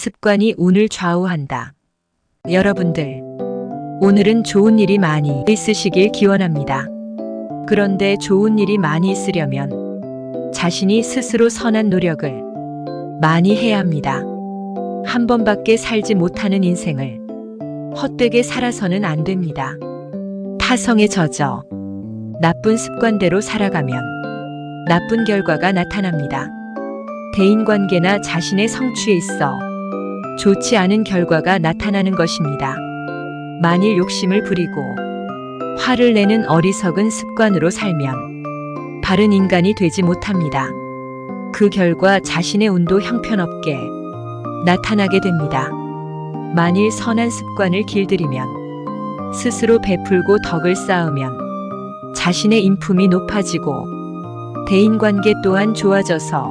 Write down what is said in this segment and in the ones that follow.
습관이 운을 좌우한다. 여러분들, 오늘은 좋은 일이 많이 있으시길 기원합니다. 그런데 좋은 일이 많이 있으려면 자신이 스스로 선한 노력을 많이 해야 합니다. 한 번밖에 살지 못하는 인생을 헛되게 살아서는 안 됩니다. 타성에 젖어 나쁜 습관대로 살아가면 나쁜 결과가 나타납니다. 대인관계나 자신의 성취에 있어 좋지 않은 결과가 나타나는 것입니다. 만일 욕심을 부리고 화를 내는 어리석은 습관으로 살면 바른 인간이 되지 못합니다. 그 결과 자신의 운도 형편없게 나타나게 됩니다. 만일 선한 습관을 길들이면 스스로 베풀고 덕을 쌓으면 자신의 인품이 높아지고 대인관계 또한 좋아져서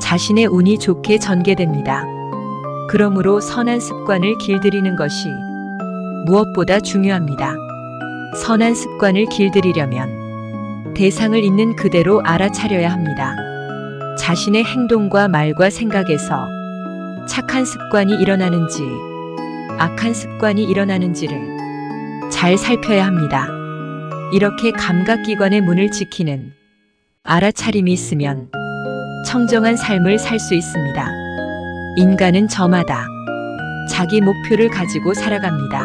자신의 운이 좋게 전개됩니다. 그러므로 선한 습관을 길들이는 것이 무엇보다 중요합니다. 선한 습관을 길들이려면 대상을 있는 그대로 알아차려야 합니다. 자신의 행동과 말과 생각에서 착한 습관이 일어나는지 악한 습관이 일어나는지를 잘 살펴야 합니다. 이렇게 감각기관의 문을 지키는 알아차림이 있으면 청정한 삶을 살 수 있습니다. 인간은 저마다 자기 목표를 가지고 살아갑니다.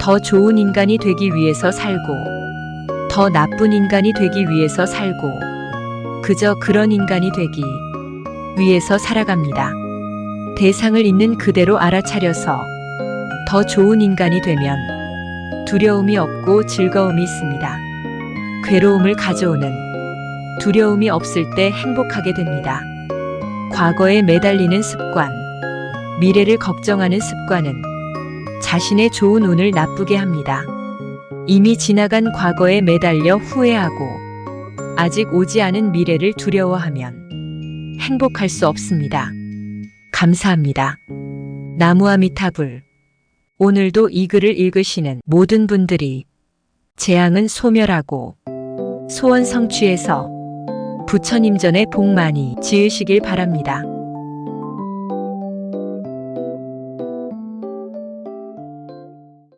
더 좋은 인간이 되기 위해서 살고, 더 나쁜 인간이 되기 위해서 살고, 그저 그런 인간이 되기 위해서 살아갑니다. 대상을 있는 그대로 알아차려서 더 좋은 인간이 되면 두려움이 없고 즐거움이 있습니다. 괴로움을 가져오는 두려움이 없을 때 행복하게 됩니다. 과거에 매달리는 습관, 미래를 걱정하는 습관은 자신의 좋은 운을 나쁘게 합니다. 이미 지나간 과거에 매달려 후회하고 아직 오지 않은 미래를 두려워하면 행복할 수 없습니다. 감사합니다. 나무아미타불. 오늘도 이 글을 읽으시는 모든 분들이 재앙은 소멸하고 소원 성취해서 부처님 전에 복 많이 지으시길 바랍니다.